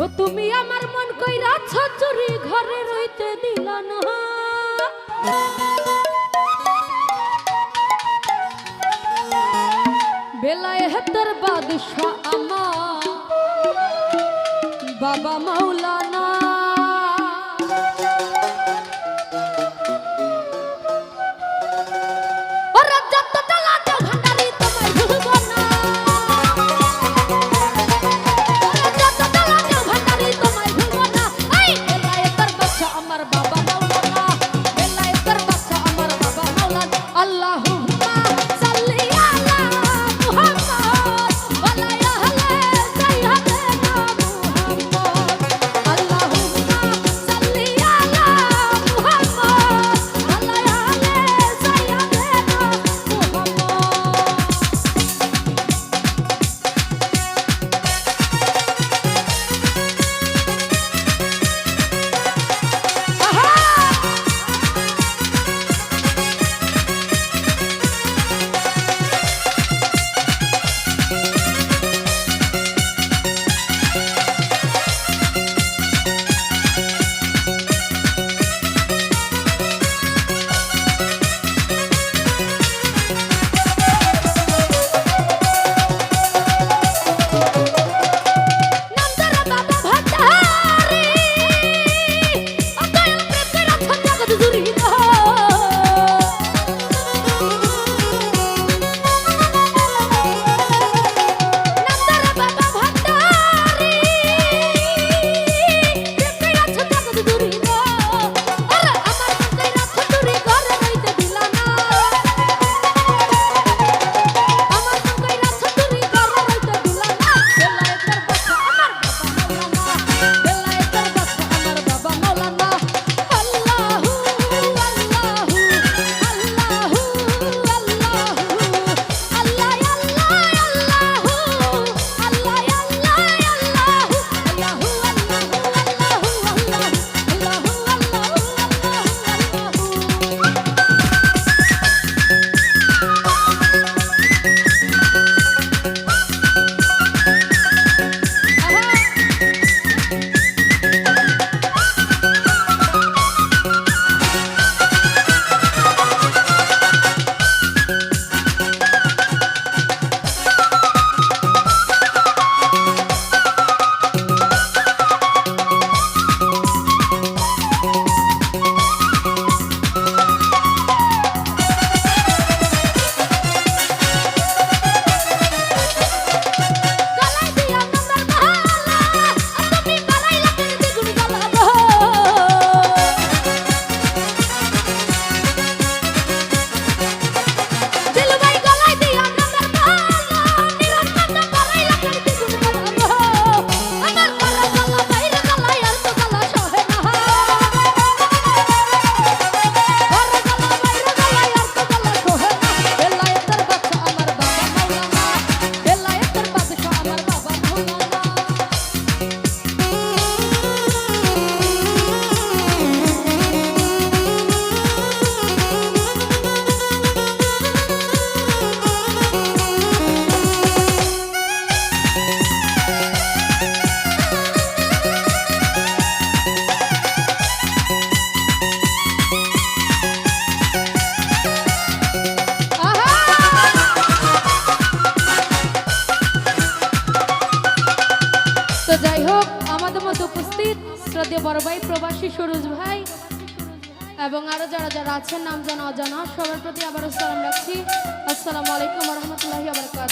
ও তুমি আমার মন কইরা ছচুরি ঘরে রইতে দিল না। বেলায় হেতর বাদশাহ আমা বাবা মাওলানা বড় ভাই প্রবাসী সুরজ ভাই এবং আরও যারা যারা আছেন, নাম জানা অজানা, সবার প্রতি আবারও সালাম রাখছি। আসসালামু আলাইকুম রহমতুল্লাহি আবরকাত